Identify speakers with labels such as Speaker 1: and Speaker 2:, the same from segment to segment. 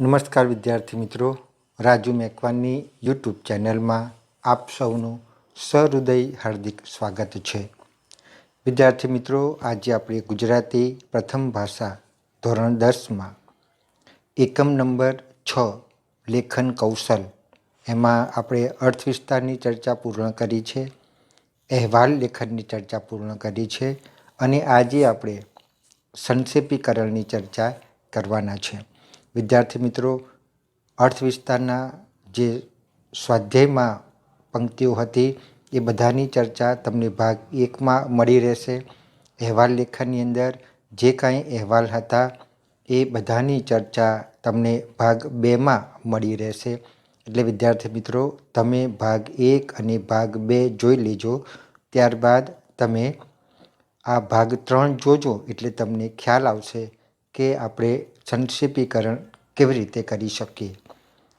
Speaker 1: નમસ્કાર વિદ્યાર્થી મિત્રો, રાજુ મેકવાનની યુટ્યુબ ચેનલમાં આપ સૌનું સહૃદય હાર્દિક સ્વાગત છે. વિદ્યાર્થી મિત્રો, આજે આપણે ગુજરાતી પ્રથમ ભાષા ધોરણ દસમાં એકમ નંબર છ, લેખન કૌશલ, એમાં આપણે અર્થ વિસ્તારની ચર્ચા પૂર્ણ કરી છે, અહેવાલ લેખનની ચર્ચા પૂર્ણ કરી છે, અને આજે આપણે સંક્ષેપીકરણની ચર્ચા કરવાના છે. વિદ્યાર્થી મિત્રો, અર્થ વિસ્તારના જે સ્વાધ્યાયમાં પંક્તિઓ હતી, એ બધાની ચર્ચા તમને ભાગ એકમાં મળી રહેશે. અહેવાલ લેખનની અંદર જે કાંઈ અહેવાલ હતા, એ બધાની ચર્ચા તમને ભાગ બેમાં મળી રહેશે. એટલે વિદ્યાર્થી મિત્રો, તમે ભાગ એક અને ભાગ બે જોઈ લેજો. ત્યારબાદ તમે આ ભાગ ત્રણ જોજો એટલે તમને ખ્યાલ આવશે કે આપણે સંક્ષેપીકરણ કેવી રીતે કરી શકીએ?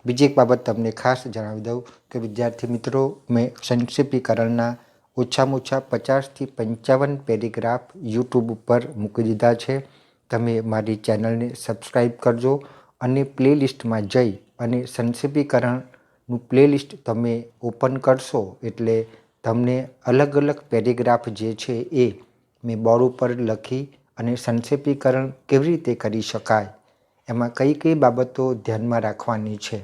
Speaker 1: બીજી એક બાબત તમને ખાસ જણાવી દઉં કે વિદ્યાર્થી મિત્રો, મેં સંક્ષેપીકરણના ઓછામાં ઓછા પચાસથી પંચાવન પેરેગ્રાફ યુટ્યુબ ઉપર મૂકી દીધા છે. તમે મારી ચેનલને સબસ્ક્રાઈબ કરજો અને પ્લેલિસ્ટમાં જઈ અને સંક્ષેપીકરણનું પ્લેલિસ્ટ તમે ઓપન કરશો એટલે તમને અલગ અલગ પેરેગ્રાફ જે છે એ મેં બોર્ડ ઉપર લખી અને સંક્ષેપીકરણ કેવી રીતે કરી શકાય, એમાં કઈ કઈ બાબતો ધ્યાનમાં રાખવાની છે,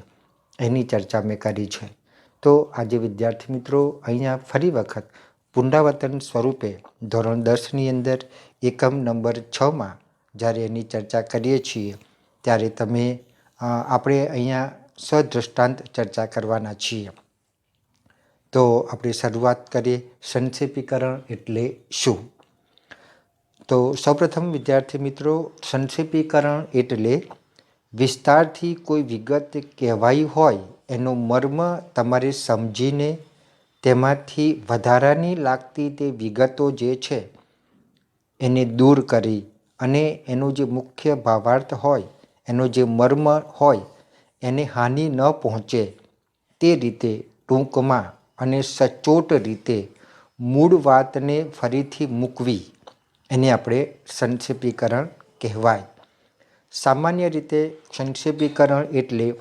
Speaker 1: એની ચર્ચા મેં કરી છે. તો આજે વિદ્યાર્થી મિત્રો, અહીંયા ફરી વખત પુનરાવર્તન સ્વરૂપે ધોરણ દસની અંદર એકમ નંબર છમાં જ્યારે એની ચર્ચા કરીએ છીએ, ત્યારે તમે આપણે અહીંયા સદ્રષ્ટાંત ચર્ચા કરવાના છીએ. તો આપણે શરૂઆત કરીએ સંક્ષેપીકરણ એટલે શું? તો સૌપ્રથમ વિદ્યાર્થી મિત્રો, સંક્ષેપીકરણ એટલે વિસ્તારથી કોઈ વિગત કહેવાઈ હોય એનો મર્મ તમારે સમજીને તેમાંથી વધારાની લાગતી તે વિગતો જે છે એને દૂર કરી અને એનો જે મુખ્ય ભાવાર્થ હોય, એનો જે મર્મ હોય એને હાનિ ન પહોંચે તે રીતે ટૂંકમાં અને સચોટ રીતે મૂળ વાતને ફરીથી મૂકવી. એને આપણે સંક્ષેપીકરણ કહેવાય. સામાન્ય રીતે સંક્ષેપીકરણ એટલે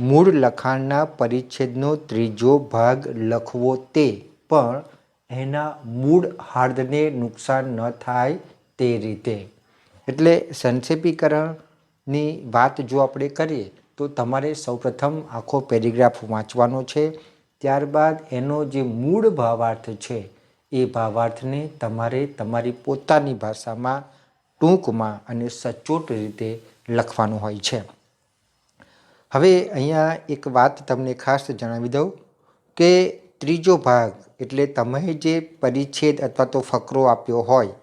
Speaker 1: મૂળ લખાણના પરિચ્છેદનો ત્રીજો ભાગ લખવો તે, પણ એના મૂળ હાર્દને નુકસાન ન થાય તે રીતે. એટલે સંક્ષેપીકરણની વાત જો આપણે કરીએ, તો તમારે સૌપ્રથમ આખો પેરેગ્રાફ વાંચવાનો છે. ત્યારબાદ એનો જે મૂળ ભાવાર્થ છે એ ભાવાર્થને તમારે તમારી પોતાની ભાષામાં ટૂંકમાં અને સચોટ રીતે લખવાનું હોય છે. હવે અહીંયા એક વાત તમને ખાસ જણાવી દઉં કે ત્રીજો ભાગ એટલે તમે જે પરિચ્છેદ અથવા તો ફકરો આપ્યો હોય,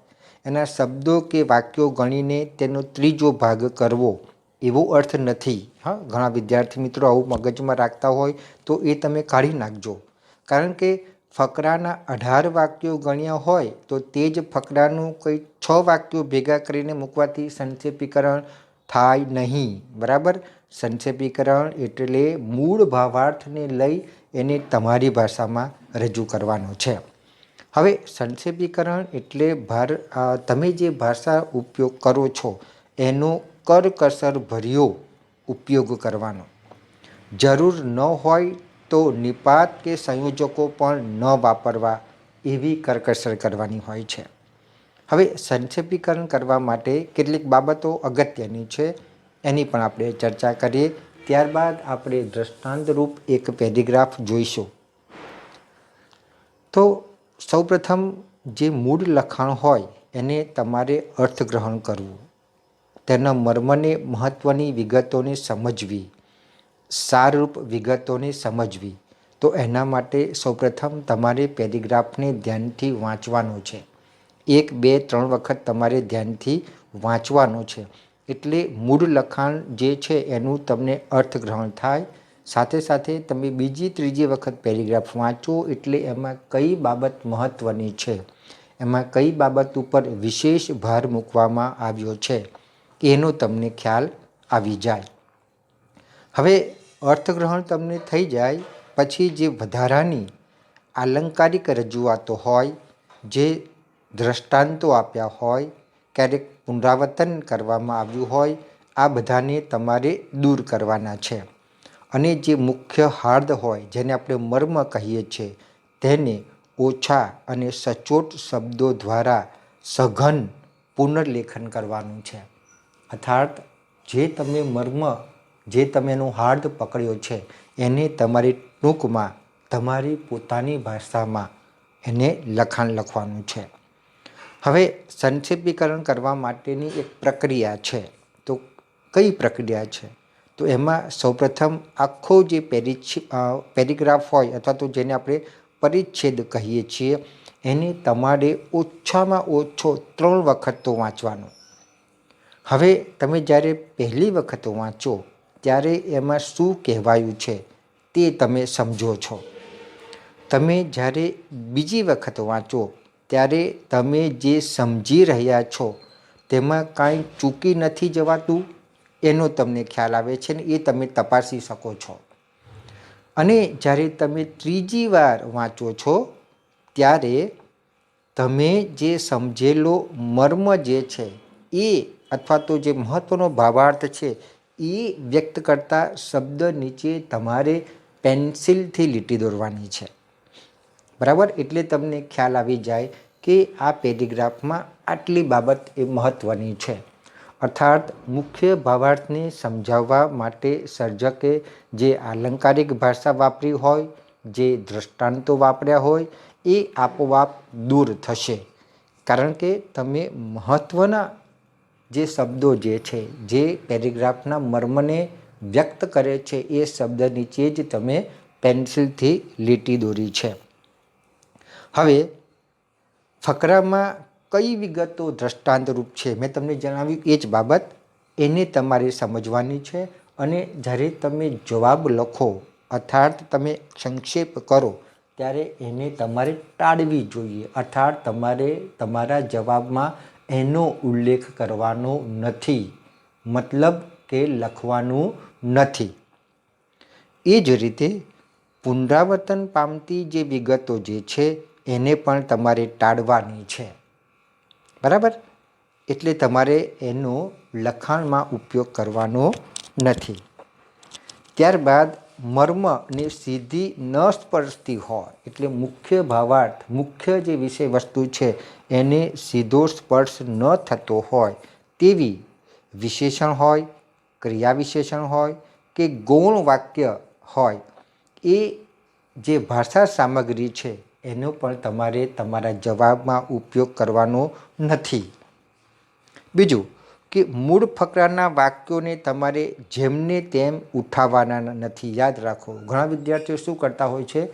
Speaker 1: એના શબ્દો કે વાક્યો ગણીને તેનો ત્રીજો ભાગ કરવો, એવો અર્થ નથી. હા, ઘણા વિદ્યાર્થી મિત્રો આવું મગજમાં રાખતા હોય તો એ તમે કાઢી નાખજો. કારણ કે ફકરાના અઢાર વાક્યો ગણ્યા હોય તો તે જ ફકરાનું કંઈ છ વાક્યો ભેગા કરીને મૂકવાથી સંક્ષેપીકરણ થાય નહીં. બરાબર? સંક્ષેપીકરણ એટલે મૂળ ભાવાર્થને લઈ એને તમારી ભાષામાં રજૂ કરવાનો છે. હવે સંક્ષેપીકરણ એટલે ભાર તમે જે ભાષા ઉપયોગ કરો છો, એનો કરકસર ભર્યો ઉપયોગ કરવાનો. જરૂર ન હોય તો નિપાત કે સંયોજકો પણ ન વાપરવા એવી કરકસર કરવાની હોય છે. હવે સંક્ષેપીકરણ કરવા માટે કેટલીક બાબતો અગત્યની છે, એની પણ આપણે ચર્ચા કરીએ. ત્યારબાદ આપણે દ્રષ્ટાંતરૂપ એક પેરેગ્રાફ જોઈશું. તો સૌપ્રથમ જે મૂળ લખાણ હોય એને તમારે અર્થગ્રહણ કરવું. તેના મર્મને મહત્ત્વની વિગતોને સમજવી. સારરૂપ વિગતોને સમજવી. તો એના માટે સૌપ્રથમ તમારે પેરેગ્રાફને ધ્યાનથી વાંચવાનો છે. એક, બે, ત્રણ વખત તમારે ધ્યાનથી વાંચવાનો છે. એટલે મૂળ લખાણ જે છે એનું તમને અર્થગ્રહણ થાય. સાથે સાથે તમે બીજી, ત્રીજી વખત પેરેગ્રાફ વાંચો એટલે એમાં કઈ બાબત મહત્ત્વની છે? એમાં કઈ બાબત ઉપર વિશેષ ભાર મૂકવામાં આવ્યો છે? એનો તમને ખ્યાલ આવી જાય. હવે અર્થગ્રહણ તમને થઈ જાય, પછી જે વધારાની આલંકારિક રજૂઆતો હોય, જે દ્રષ્ટાંતો આપ્યા હોય, ક્યારેક પુનરાવર્તન કરવામાં આવ્યું હોય, આ બધાને તમારે દૂર કરવાના છે. અને જે મુખ્ય હાર્દ હોય, જેને આપણે મર્મ કહીએ છીએ તેને ઓછા અને સચોટ શબ્દો દ્વારા સઘન પુનર્લેખન કરવાનું છે. અર્થાત જે તમે મર્મ જે તમે એનો હાર્દ પકડ્યો છે, એને તમારી ટૂંકમાં તમારી પોતાની ભાષામાં એને લખાણ લખવાનું છે. હવે સંક્ષેપીકરણ કરવા માટેની એક પ્રક્રિયા છે. તો કઈ પ્રક્રિયા છે? તો એમાં સૌપ્રથમ આખો જે પેરિચ્છ પેરિગ્રાફ હોય અથવા તો જેને આપણે પરિચ્છેદ કહીએ છીએ, એને તમારે ઓછામાં ઓછો ત્રણ વખત તો વાંચવાનો. હવે તમે જ્યારે પહેલી વખત વાંચો ત્યારે એમાં શું કહેવાયું છે તે તમે સમજો છો. તમે જ્યારે બીજી વખત વાંચો, ત્યારે તમે જે સમજી રહ્યા છો, તેમાં કાંઈ ચૂકી નથી જવાતું? એનો તમને ખ્યાલ આવે છે ને એ તમે તપાસી શકો છો. અને જ્યારે તમે ત્રીજી વાર વાંચો છો, ત્યારે તમે જે સમજેલો મર્મ જે છે, એ અથવા તો જે મહત્ત્વનો ભાવાર્થ છે એ વ્યક્ત કરતા શબ્દ નીચે તમારે પેન્સિલથી લીટી દોરવાની છે. બરાબર? એટલે તમને ખ્યાલ આવી જાય કે આ પેરેગ્રાફમાં આટલી બાબત એ મહત્ત્વની છે. અર્થાત, મુખ્ય ભાવાર્થને સમજાવવા માટે સર્જકે જે આલંકારિક ભાષા વાપરી હોય, જે દૃષ્ટાંતો વાપર્યા હોય, એ આપોઆપ દૂર થશે. કારણ કે તમે મહત્ત્વના જે શબ્દો જે છે, જે પેરેગ્રાફના મર્મને વ્યક્ત કરે છે, એ શબ્દ નીચે જ તમે પેન્સિલથી લીટી દોરી છે. હવે, ફકરામાં કઈ વિગતો દ્રષ્ટાંતરૂપ છે? મેં તમને જણાવ્યું એ જ બાબત. એને તમારે સમજવાની છે અને જ્યારે તમે જવાબ લખો અર્થાત તમે સંક્ષેપ કરો, ત્યારે એને તમારે ટાળવી જોઈએ. અર્થાત તમારે તમારા જવાબમાં એનો ઉલ્લેખ કરવાનો નથી. મતલબ કે લખવાનું નથી. એ જ રીતે પુનરાવર્તન પામતી જે વિગતો જે છે, એને પણ તમારે ટાળવાની છે. બરાબર? એટલે તમારે એનો લખાણમાં ઉપયોગ કરવાનો નથી. ત્યારબાદ મર્મને સીધી ન સ્પર્શતી હોય એટલે મુખ્ય ભાવાર્થ, મુખ્ય જે વિષય વસ્તુ છે, એને સીધો સ્પર્શ ન થતો હોય તેવી વિશેષણ હોય, ક્રિયા વિશેષણ હોય કે ગૌણ વાક્ય હોય, એ જે ભાષા સામગ્રી છે, એનો પણ તમારે તમારા જવાબમાં ઉપયોગ કરવાનો નથી. બીજું કે મૂળ ફકરાના વાક્યોને તમારે જેમને તેમ ઉઠાવવાના નથી. યાદ રાખો. ઘણા વિદ્યાર્થીઓ શું કરતા હોય છે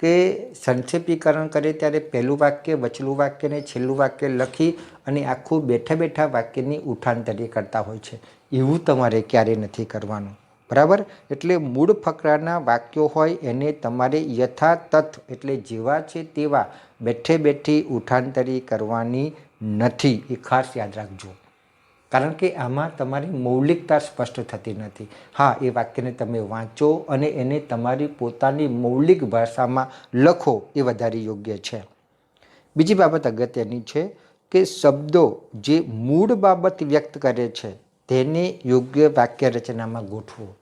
Speaker 1: કે સંક્ષેપીકરણ કરે ત્યારે પહેલું વાક્ય, વચલું વાક્ય ને છેલ્લું વાક્ય લખી અને આખું બેઠા બેઠા વાક્યની ઉઠાંતરી કરતા હોય છે. એવું તમારે ક્યારેય નથી કરવાનું. બરાબર? એટલે મૂળ ફકરાના વાક્યો હોય એને તમારે યથાતથ એટલે જેવા છે તેવા બેઠે બેઠી ઉઠાંતરી કરવાની નથી. એ ખાસ યાદ રાખજો. કારણ કે આમાં તમારી મૌલિકતા સ્પષ્ટ થતી નથી. હા, એ વાક્યને તમે વાંચો અને એને તમારી પોતાની મૌલિક ભાષામાં લખો એ વધારે યોગ્ય છે. બીજી બાબત અગત્યની છે કે શબ્દો જે મૂળ બાબત વ્યક્ત કરે છે, તેને યોગ્ય વાક્ય રચનામાં ગોઠવો.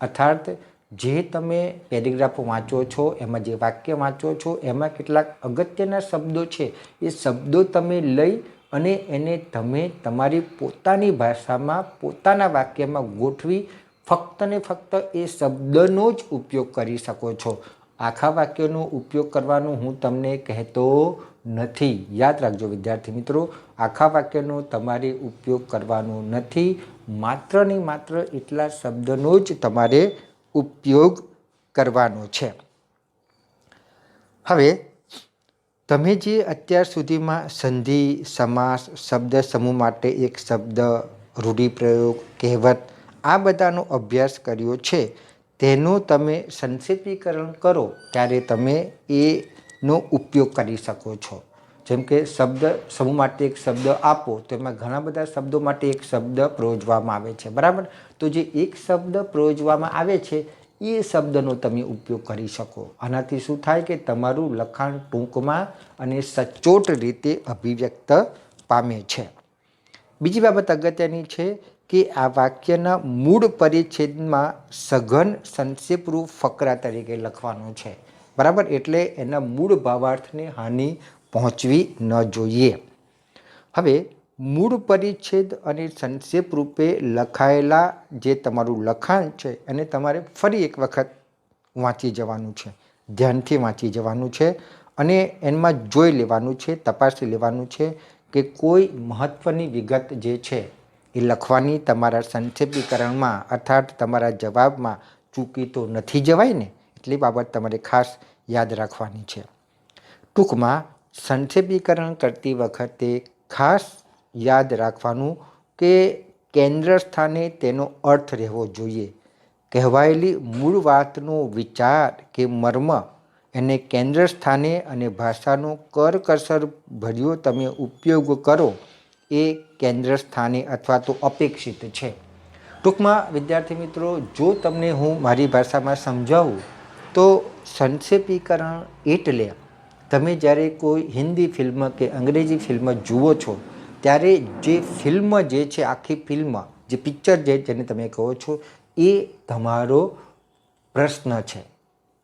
Speaker 1: અર્થાત જે તમે પેરેગ્રાફ વાંચો છો, એમાં જે વાક્ય વાંચો છો, એમાં કેટલાક અગત્યના શબ્દો છે. એ શબ્દો તમે લઈ અને એને તમે તમારી પોતાની ભાષામાં, પોતાના વાક્યમાં ગોઠવી ફક્ત ને ફક્ત એ શબ્દનો જ ઉપયોગ કરી શકો છો. આખા વાક્યનો ઉપયોગ કરવાનો હું તમને કહેતો નથી. યાદ રાખજો વિદ્યાર્થી મિત્રો, આખા વાક્યનો તમારે ઉપયોગ કરવાનો નથી. માત્ર ને માત્ર એટલા શબ્દનો જ તમારે ઉપયોગ કરવાનો છે. હવે તમે જે અત્યાર સુધીમાં સંધિ, સમાસ, શબ્દ સમૂહ માટે એક શબ્દ, રૂઢિપ્રયોગ, કહેવત આ બધાનો અભ્યાસ કર્યો છે, તેનું તમે સંક્ષેપીકરણ કરો ત્યારે તમે એનો ઉપયોગ કરી શકો છો. જેમ કે શબ્દ સમૂહ માટે એક શબ્દ આપો, તો એમાં ઘણા બધા શબ્દો માટે એક શબ્દ પ્રયોજવામાં આવે છે. બરાબર? તો જે એક શબ્દ પ્રયોજવામાં આવે છે એ શબ્દનો તમે ઉપયોગ કરી શકો. આનાથી શું થાય કે તમારું લખાણ ટૂંકમાં અને સચોટ રીતે અભિવ્યક્ત પામે છે. બીજી બાબત અગત્યની છે કે આ વાક્યના મૂળ પરિચ્છેદમાં સઘન સંક્ષેપરૂપ ફકરા તરીકે લખવાનું છે. બરાબર? એટલે એના મૂળ ભાવાર્થને હાનિ પહોંચવી ન જોઈએ. હવે મૂળ પરિચ્છેદ અને સંક્ષેપ રૂપે લખાયેલા જે તમારું લખાણ છે, એને તમારે ફરી એક વખત વાંચી જવાનું છે, ધ્યાનથી વાંચી જવાનું છે અને એમાં જોઈ લેવાનું છે, તપાસી લેવાનું છે કે કોઈ મહત્ત્વની વિગત જે છે, એ લખવાની તમારા સંક્ષેપીકરણમાં અર્થાત તમારા જવાબમાં ચૂકી તો નથી જવાય ને, એટલી બાબત તમારે ખાસ યાદ રાખવાની છે. ટૂંકમાં, સંક્ષેપીકરણ કરતી વખતે ખાસ યાદ રાખવાનું કે કેન્દ્ર સ્થાને તેનો અર્થ રહેવો જોઈએ. કહેવાયેલી મૂળ વાતનો વિચાર કે મર્મ એને કેન્દ્ર સ્થાને અને ભાષાનો કરકસર ભર્યો તમે ઉપયોગ કરો એ કેન્દ્ર સ્થાને અથવા તો અપેક્ષિત છે. ટૂંકમાં, વિદ્યાર્થી મિત્રો, જો તમને હું મારી ભાષામાં સમજાવું, તો સંક્ષેપીકરણ એટલે તમે જ્યારે કોઈ હિન્દી ફિલ્મ કે અંગ્રેજી ફિલ્મ જુઓ છો ત્યારે જે ફિલ્મ જે છે, આખી ફિલ્મ જે પિક્ચર જે જેને તમે કહો છો, એ તમારો પ્રશ્ન છે.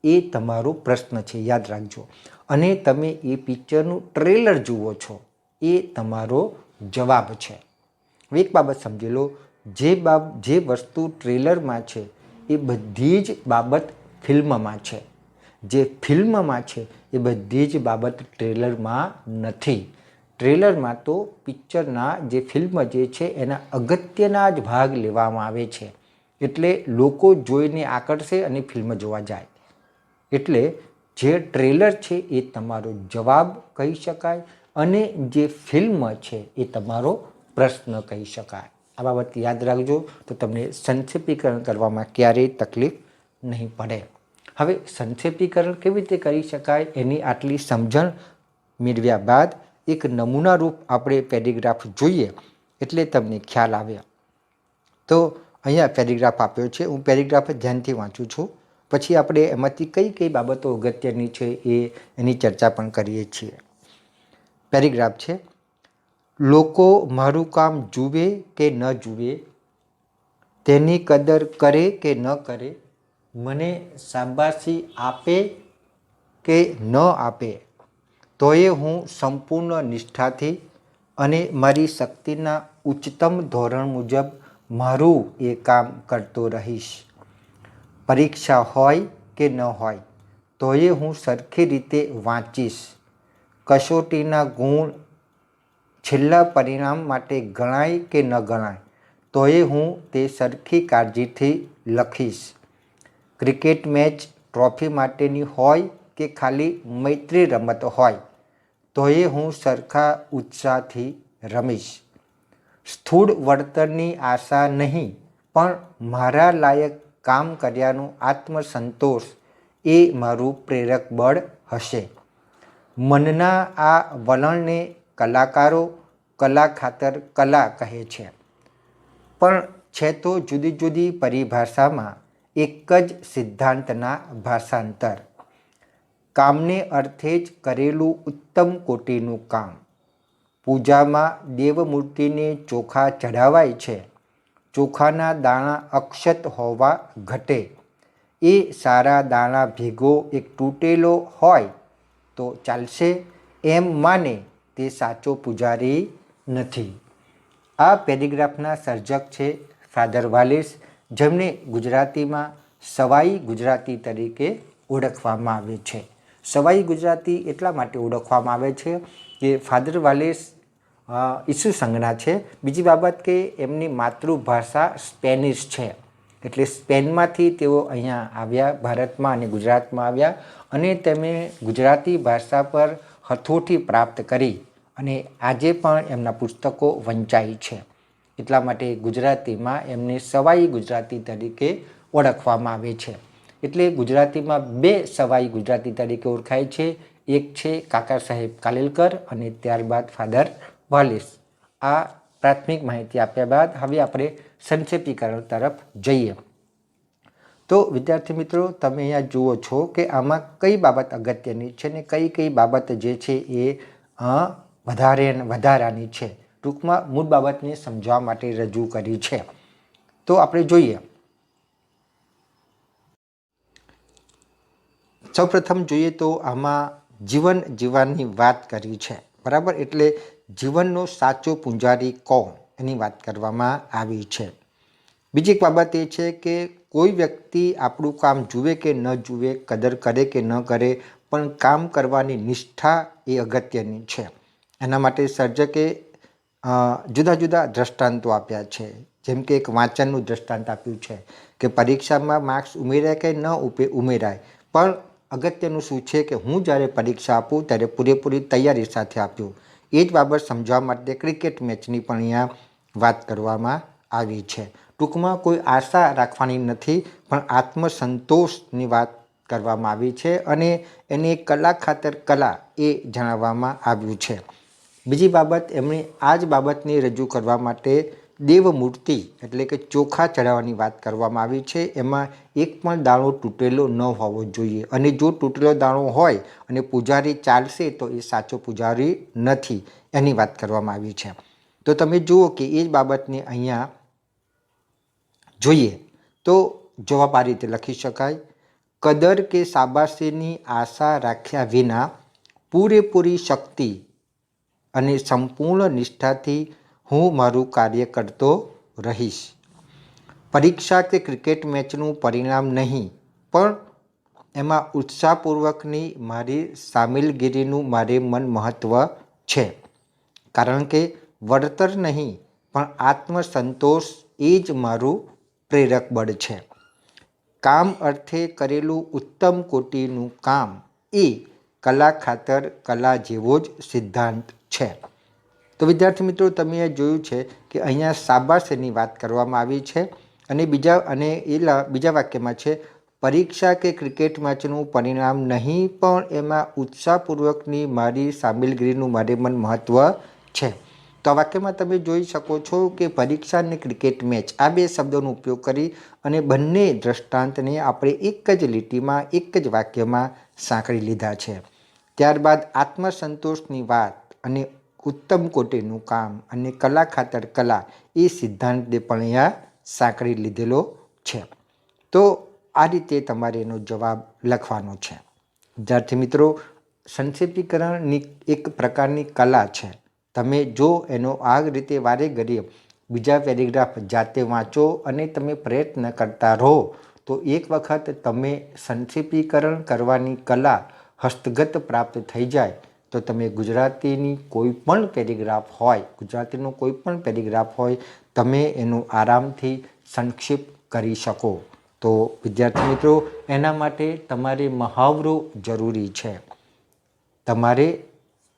Speaker 1: એ તમારો પ્રશ્ન છે. યાદ રાખજો. અને તમે એ પિક્ચરનું ટ્રેલર જુઓ છો, એ તમારો જવાબ છે. એક બાબત સમજી લો, જે બાબ, જે વસ્તુ ટ્રેલરમાં છે, એ બધી જ બાબત ફિલ્મમાં છે. જે ફિલ્મમાં છે, એ બધી જ બાબત ટ્રેલરમાં નથી. ટ્રેલરમાં તો પિક્ચરના જે ફિલ્મ જે છે એના અગત્યના જ ભાગ લેવામાં આવે છે. એટલે લોકો જોઈને આકર્ષે અને ફિલ્મ જોવા જાય. એટલે જે ટ્રેલર છે એ તમારો જવાબ કહી શકાય અને જે ફિલ્મ છે એ તમારો પ્રશ્ન કહી શકાય. આ બાબત યાદ રાખજો તો તમને સંક્ષેપીકરણ કરવામાં ક્યારેય તકલીફ નહીં પડે. હવે સંક્ષેપીકરણ કેવી રીતે કરી શકાય એની આટલી સમજણ મેળવ્યા બાદ એક નમૂના રૂપ આપણે પેરેગ્રાફ જોઈએ એટલે તમને ખ્યાલ આવે. તો અહીંયા પેરેગ્રાફ આપ્યો છે. હું પેરેગ્રાફ ધ્યાનથી વાંચું છું. પછી આપણે એમાંથી કઈ કઈ બાબતો અગત્યની છે એ એની ચર્ચા પણ કરીએ છીએ. પેરેગ્રાફ છે. લોકો મારું કામ જુએ કે ન જુએ, તેની કદર કરે કે ન કરે, મને શાબાશી આપે કે ન આપે તોય હું સંપૂર્ણ નિષ્ઠાથી અને મારી શક્તિના ઉચ્ચતમ ધોરણ મુજબ મારું એ કામ કરતો રહીશ. પરીક્ષા હોય કે ન હોય, તોય હું સરખી રીતે વાંચીશ. કસોટીના ગુણ છેલ્લા પરિણામ માટે ગણાય કે ન ગણાય, તોય હું તે સરખી કાળજીથી લખીશ. ક્રિકેટ મેચ ટ્રોફી માટેની હોય કે ખાલી મૈત્રી રમત હોય તોય હું સરખા ઉત્સાહથી રમીશ. સ્થૂળ વળતરની આશા નહીં, પણ મારા લાયક કામ કર્યાનું આત્મસંતોષ એ મારું પ્રેરક બળ હશે. મનના આ વલણને કલાકારો કલા ખાતર કલા કહે છે. પણ છે તો જુદી જુદી પરિભાષામાં એક જ સિદ્ધાંતના ભાષાંતર. કામને અર્થે જ કરેલું ઉત્તમ કોટીનું કામ. પૂજામાં દેવમૂર્તિને ચોખા ચઢાવાય છે. ચોખાના દાણા અક્ષત હોવા ઘટે. એ સારા દાણા ભેગો એક તૂટેલો હોય તો ચાલશે. એમ માને તે સાચો પૂજારી નથી. આ પેરેગ્રાફના સર્જક છે ફાધર વાલેસ, જેમને ગુજરાતીમાં સવાઈ ગુજરાતી તરીકે ઓળખવામાં આવે છે. સવાઈ ગુજરાતી એટલા માટે ઓળખવામાં આવે છે કે ફાધર વાલેસ ઈસુ સંઘના છે. બીજી બાબત કે એમની માતૃભાષા સ્પેનિશ છે. એટલે સ્પેનમાંથી તેઓ અહીંયા આવ્યા, ભારતમાં અને ગુજરાતમાં આવ્યા અને તેમણે ગુજરાતી ભાષા પર હથોટી પ્રાપ્ત કરી અને આજે પણ એમના પુસ્તકો વંચાય છે. એટલા માટે ગુજરાતીમાં એમને સવાઈ ગુજરાતી તરીકે ઓળખવામાં આવે છે. એટલે ગુજરાતીમાં બે સવાઈ ગુજરાતી તરીકે ઓળખાય છે. એક છે કાકા સાહેબ કાલેલકર અને ત્યારબાદ ફાધર વાલેસ. આ પ્રાથમિક માહિતી આપ્યા બાદ હવે આપણે સંક્ષેપીકરણ તરફ જઈએ. તો વિદ્યાર્થી મિત્રો, તમે અહીંયા જુઓ છો કે આમાં કઈ બાબત અગત્યની છે ને કઈ કઈ બાબત જે છે એ વધારે વધારાની છે. ટૂંકમાં મૂળ બાબતને સમજાવવા માટે રજૂ કરી છે. તો આપણે જોઈએ. સૌપ્રથમ જોઈએ તો આમાં જીવન જીવવાની વાત કરી છે. બરાબર? એટલે જીવનનો સાચો પૂંજારી કોણ? એની વાત કરવામાં આવી છે. બીજી એક બાબત એ છે કે કોઈ વ્યક્તિ આપણું કામ જુએ કે ન જુએ, કદર કરે કે ન કરે, પણ કામ કરવાની નિષ્ઠા એ અગત્યની છે. એના માટે સર્જકે જુદા જુદા દ્રષ્ટાંતો આપ્યા છે. જેમ કે એક વાંચનનું દ્રષ્ટાંત આપ્યું છે કે પરીક્ષામાં માર્ક્સ ઉમેરાય કે ન ઉમેરાય. પણ અગત્યનું શું છે કે હું જ્યારે પરીક્ષા આપું ત્યારે પૂરેપૂરી તૈયારી સાથે આપ્યું એ જ બાબત સમજાવવા માટે ક્રિકેટ મેચની પણ અહીંયા વાત કરવામાં આવી છે. ટૂંકમાં કોઈ આશા રાખવાની નથી, પણ આત્મસંતોષની વાત કરવામાં આવી છે અને એની કલા ખાતર કલા એ જણાવવામાં આવ્યું છે. બીજી બાબત, એમણે આ જ બાબતને રજૂ કરવા માટે દેવમૂર્તિ એટલે કે ચોખા ચડાવવાની વાત કરવામાં આવી છે. એમાં એક પણ દાણો તૂટેલો ન હોવો જોઈએ. અને જો તૂટેલો દાણો હોય અને પૂજારી ચાલશે તો એ સાચો પૂજારી નથી એની વાત કરવામાં આવી છે. તો તમે જુઓ કે એ જ બાબતને અહીંયા જોઈએ તો જવાબ આ રીતે લખી શકાય. કદર કે શાબાશીની આશા રાખ્યા વિના પૂરેપૂરી શક્તિ અને સંપૂર્ણ નિષ્ઠાથી હું મારું કાર્ય કરતો રહીશ. પરીક્ષા કે ક્રિકેટ મેચનું પરિણામ નહીં, પણ એમાં ઉત્સાહપૂર્વકની મારી સામેલગીરીનું મારે મન મહત્ત્વ છે. કારણ કે વળતર નહીં, પણ આત્મસંતોષ એ જ મારું પ્રેરક બળ છે. કામ અર્થે કરેલું ઉત્તમ કોટીનું કામ એ કલા ખાતર કલા જેવો જ સિદ્ધાંત છે. તો વિદ્યાર્થી મિત્રો, તમે એ જોયું છે કે અહીંયા સાબાસેની વાત કરવામાં આવી છે અને બીજા, અને એ બીજા વાક્યમાં છે, પરીક્ષા કે ક્રિકેટ મેચનું પરિણામ નહીં, પણ એમાં ઉત્સાહપૂર્વકની મારી સામેલગીરીનું મારે મન મહત્ત્વ છે. તો આ વાક્યમાં તમે જોઈ શકો છો કે પરીક્ષા અને ક્રિકેટ મેચ આ બે શબ્દોનો ઉપયોગ કરી અને બંને દ્રષ્ટાંતને આપણે એક જ લીટીમાં, એક જ વાક્યમાં સાંકળી લીધા છે. ત્યારબાદ આત્મસંતોષની વાત અને ઉત્તમ કોટીનું કામ અને કલા ખાતર કલા એ સિદ્ધાંતને પણ અહીંયા સાંકળી લીધેલો છે. તો આ રીતે તમારે એનો જવાબ લખવાનો છે. વિદ્યાર્થી મિત્રો, સંક્ષેપીકરણની એક પ્રકારની કલા છે. તમે જો એનો આ રીતે વારે ઘડીએ બીજા પેરેગ્રાફ જાતે વાંચો અને તમે પ્રયત્ન કરતા રહો, તો એક વખત તમે સંક્ષેપીકરણ કરવાની કલા હસ્તગત પ્રાપ્ત થઈ જાય તો તમે ગુજરાતીની કોઈ પણ પેરેગ્રાફ હોય, ગુજરાતીનો કોઈ પણ પેરેગ્રાફ હોય, તમે એનું આરામથી સંક્ષિપ્ત કરી શકો. તો વિદ્યાર્થી મિત્રો, એના માટે તમારે મહાવરો જરૂરી છે. તમારે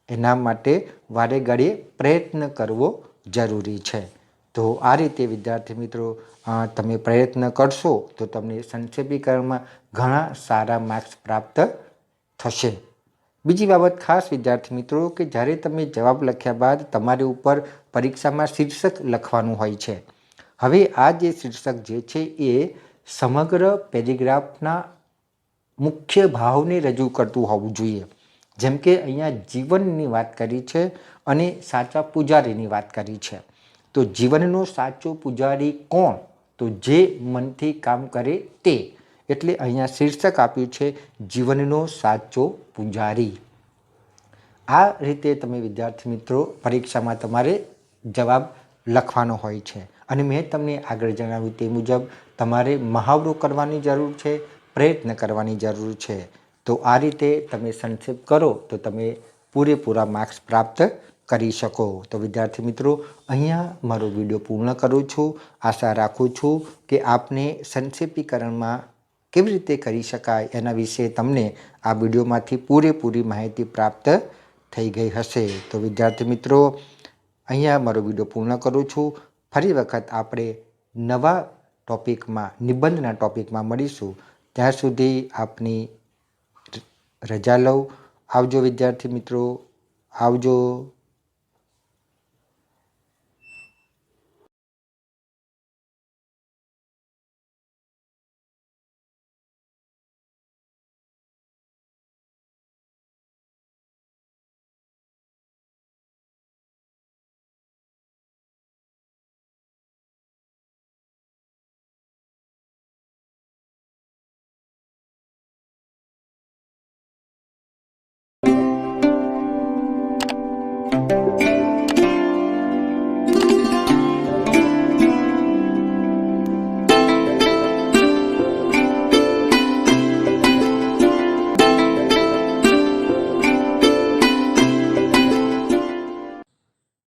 Speaker 1: એના માટે વારે ઘડીએ પ્રયત્ન કરવો જરૂરી છે. તો આ રીતે વિદ્યાર્થી મિત્રો તમે પ્રયત્ન કરશો તો તમને સંક્ષેપીકરણમાં ઘણા સારા માર્ક્સ પ્રાપ્ત થશે. બીજી બાબત ખાસ વિદ્યાર્થી મિત્રો કે જ્યારે તમે જવાબ લખ્યા બાદ તમારી ઉપર પરીક્ષામાં શીર્ષક લખવાનું હોય છે. હવે આ જે શીર્ષક જે છે એ સમગ્ર પેરેગ્રાફના મુખ્ય ભાવને રજૂ કરતું હોવું જોઈએ. જેમ કે અહીંયા જીવનની વાત કરી છે અને સાચા પૂજારીની વાત કરી છે. તો જીવનનો સાચો પૂજારી કોણ? તો જે મનથી કામ કરે તે. એટલે અહીંયા શીર્ષક આપ્યું છે જીવનનો સાચો પૂજારી. આ રીતે તમે વિદ્યાર્થી મિત્રો પરીક્ષામાં તમારે જવાબ લખવાનો હોય છે. અને મેં તમને આગળ જણાવ્યું તે મુજબ તમારે મહાવરો કરવાની જરૂર છે, પ્રયત્ન કરવાની જરૂર છે. તો આ રીતે તમે સંક્ષેપ કરો તો તમે પૂરેપૂરા માર્ક્સ પ્રાપ્ત કરી શકો. તો વિદ્યાર્થી મિત્રો, અહીંયા મારો વીડિયો પૂર્ણ કરું છું. આશા રાખું છું કે આપને સંક્ષેપીકરણમાં કેવી રીતે કરી શકાય એના વિશે તમને આ વિડીયોમાંથી પૂરેપૂરી માહિતી પ્રાપ્ત થઈ ગઈ હશે. તો વિદ્યાર્થી મિત્રો, અહીંયા મારો વીડિયો પૂર્ણ કરું છું. ફરી વખત આપણે નવા ટોપિકમાં, નિબંધના ટોપિકમાં મળીશું. ત્યાં સુધી આપની રજા લઉં. આવજો વિદ્યાર્થી મિત્રો. આવજો.